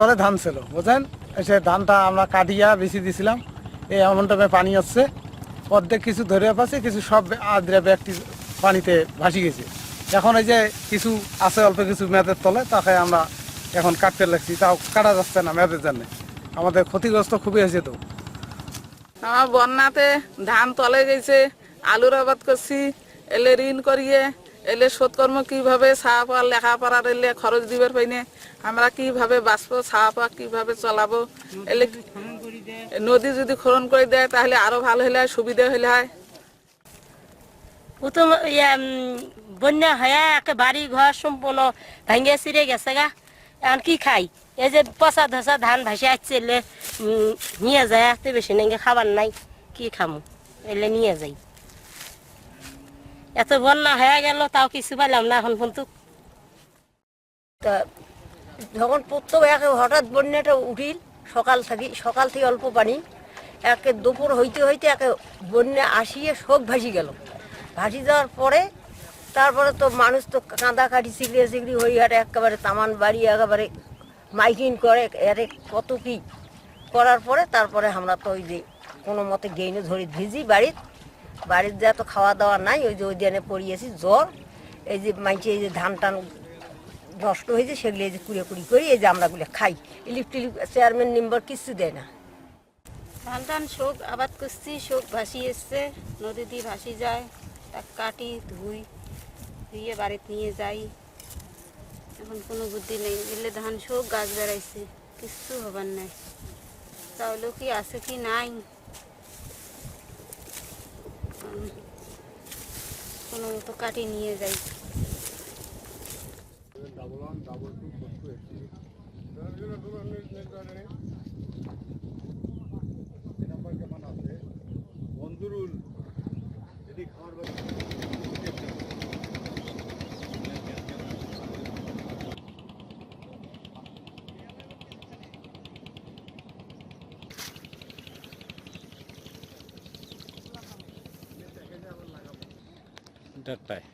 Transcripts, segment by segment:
তলে ধান ছিল, বুঝলেন? সে ধানটা আমরা কাটিয়া বেশি দিছিলাম, এই এমন টাইমে পানি হচ্ছে অর্ধেক কিছু ধরে পাচ্ছে, কিছু সব আদ্রা ব্যক্তি পানিতে ভাসি গেছে। এখন এই যে কিছু আছে, অল্প কিছু মেয়াদের তলে, তাকে আমরা এখন কাটতে লাগছি। তাও কাটা যাচ্ছে না মেয়াদের জন্য। আমাদের ক্ষতিগ্রস্ত খুবই হয়েছে তো। আমার বন্যাতে ধান তলে গেছে, আলুর আবাদ করছি, এলে ঋণ করিয়ে এলে সৎকর্ম কীভাবে ছায়া পাওয়া লেখাপড়ার এলে খরচ দিবার পাইনে? আমরা কীভাবে বাঁচবো ছায়া পাওয়া কীভাবে চলাবো? এলে নদী যদি খনন করে দেয়, তাহলে আরও ভালো হলে হয়, সুবিধা হলে হয়। প্রথম বন্যা হয়ে, একে বাড়ি ঘর সম্পূর্ণ ভেঙে ছিঁড়ে গেছে গা। এখন কি খাই এই যে পচা ধসা ধান ভাসে আসছে এলে নিয়ে যায় বেশি নাকি খাবার নাই। কি খামু? এলে নিয়ে যাই এত বন্যা হয়ে গেল, তাও কিছু পাইলাম না এখন কিন্তু তা যখন প্রত্যেক একে হঠাৎ বন্যাটা উঠিল, সকাল থাকি সকাল থেকে অল্প পানি, একে দুপুর হইতে হইতে একে বন্যা আসিয়ে শোক ভাসি গেল। ভাসি যাওয়ার পরে, তারপরে তো মানুষ তো কাঁদা কাটি চিগড়িয়ে চিগড়ি হই হাটে একেবারে তামান বাড়ি, একেবারে মাইকিং করে, এরে কত কি করার পরে, তারপরে আমরা তো ওই যে কোনো মতে গেইনে ধরে, ভিজি বাড়ির বাড়ির যা তো খাওয়া দাওয়া নাই, ওই যে ওই দিনে পড়িয়েছি জ্বর, এই যে মাইছে এই যে ধান টান নষ্ট হয়েছে, সেগুলো এই যে কুড়ে কুড়ি করি, এই যে আমরাগুলো খাই। ইলেকট্রিক চেয়ারম্যান নিম্বর কিচ্ছু দেয় না। ধান টান শোক, আবাদ করছি, শোক ভাসি এসছে, নদী দিয়ে ভাসি যায় তা কাটি, ধুই ধুয়ে বাড়িতে নিয়ে যাই। এখন কোনো বুদ্ধি নেই, এলে ধান শোক, গাছ বেড়াইছে, কিচ্ছু হবার নাই। চাউলও কি আছে কি নাই? মতো কাটি নিয়ে যাই। দেড়টায়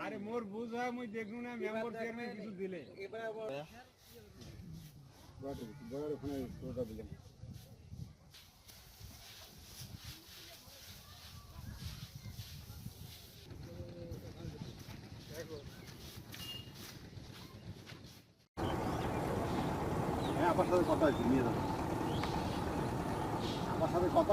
আরে মোর বুঝ হয় মুই দেখনু না মেম্বার চেয়ারম্যান কিছু দিলে। হ্যাঁ। আমার সাথে কথা হয়েছে নিয়ে যাব আমার সাথে কথা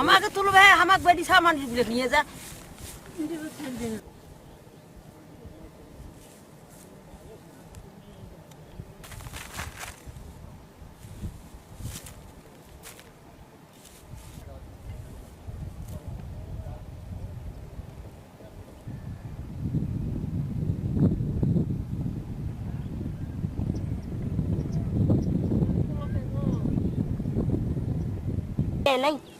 আমাকে তুলবে আমাকে বেডি সামান নিয়ে যা É, nem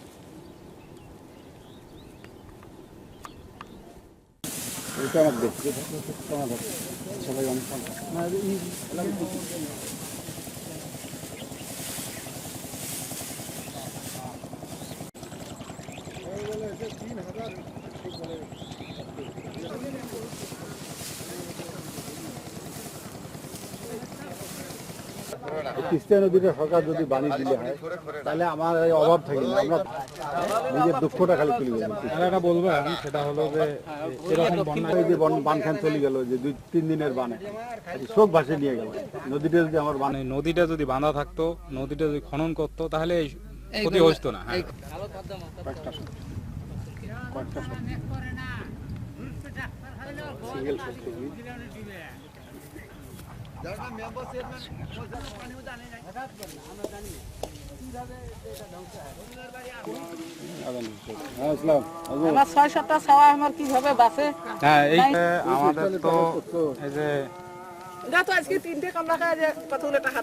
এটা আমার দেখ সবাই অনুষ্ঠান তিস্তা নদীটা সরকার যদি বানিয়ে দিলে হয় তাহলে আমার এই অভাব থাকে না আমরা নিজের দুঃখটা খালি তুলে যাব একটা বলব সেটা হলো যে এরকম বন্যা যে বানখান চলে গেল যে দুই তিন দিনের বানে শোক ভাসে নিয়ে গেল নদীটা যদি আমার বান মানে নদীটা যদি বাঁধা থাকতো নদীটা যদি খনন করতো তাহলে এই ক্ষতি হতো না হ্যাঁ। কয়েকটা কয়েকটা। সিঙ্গেল শোক ছবি। হ্যাঁ, ইসলাম। আজু। আমার ছয় সাতটা ছাওয়া আমার কীভাবে বাঁচে হ্যাঁ এই আমাদের তো এই যে তো আজকে তিনটে কামলা খায় যে কতগুলো টাকা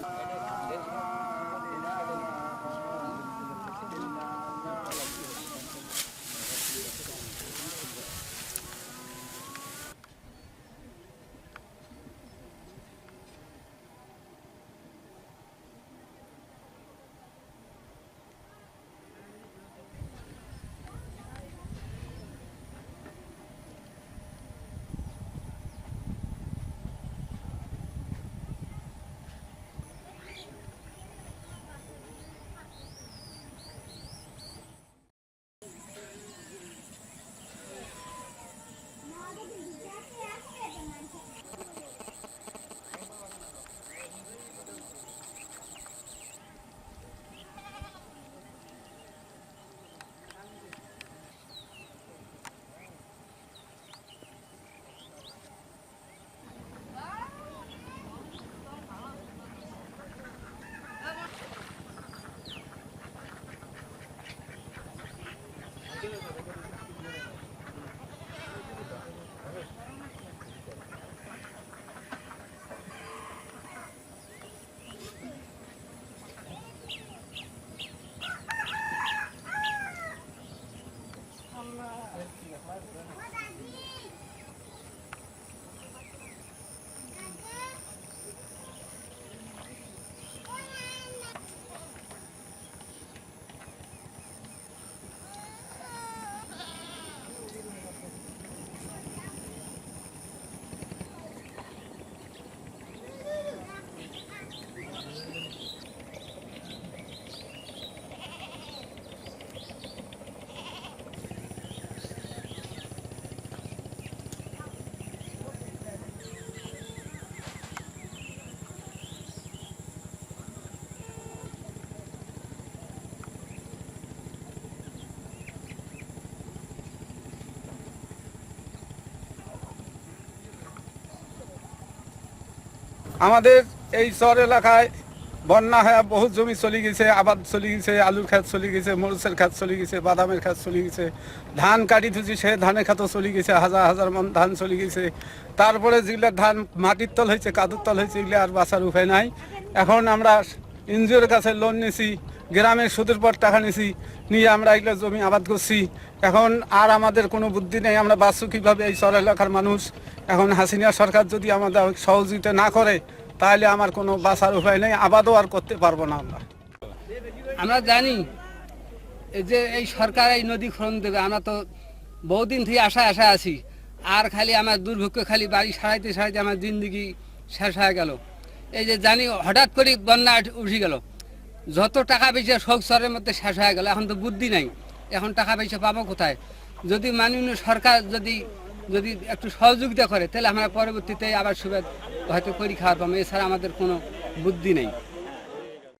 আমাদের এই শহর এলাকায় বন্যা হয়ে বহু জমি চলে গেছে, আবাদ চলে গেছে, আলুর ক্ষেত চলে গেছে, মরিচের ক্ষেত চলে গেছে, বাদামের ক্ষেত চলে গেছে, ধান কাটি ধুচি সে ধানের ক্ষেতও চলে গেছে, হাজার হাজার মন ধান চলে গেছে। তারপরে যেগুলো ধান মাটির তল হয়েছে, কাদুর তল হয়েছে, এগুলো আর বাসার উপায় নাই। এখন আমরা এনজিওর কাছে লোন নিছি। গ্রামের সুদের পর টাকা নিছি, নিয়ে আমরা এগুলো জমি আবাদ করছি। এখন আর আমাদের কোনো বুদ্ধি নেই, আমরা বাঁচু কীভাবে এই চর এলাকার মানুষ? এখন হাসিনা সরকার যদি আমাদের সহযোগিতা না করে, তাহলে আমার কোনো বাঁচার উপায় নেই, আবাদও আর করতে পারব না আমরা। আমরা জানি যে এই সরকার এই নদী খনন দেবে, আমরা তো বহুদিন থেকে আশায় আশায় আছি। আর খালি আমার দুর্ভিক্ষ খালি বাড়ি সারাইতে সারাইতে আমার জিন্দগি শেষ হয়ে গেল। এই যে জানি হঠাৎ করে বন্যা উঠে গেল। যত টাকা পয়সা শোক সরের মধ্যে শেষ হয়ে গেল, এখন তো বুদ্ধি নাই। এখন টাকা পয়সা পাবো কোথায়? যদি মাননীয় সরকার যদি যদি একটু সহযোগিতা করে, তাহলে আমরা পরবর্তীতে আবার সুবিধা হয়তো করি, খাওয়ার পাবো। এছাড়া আমাদের কোনো বুদ্ধি নেই।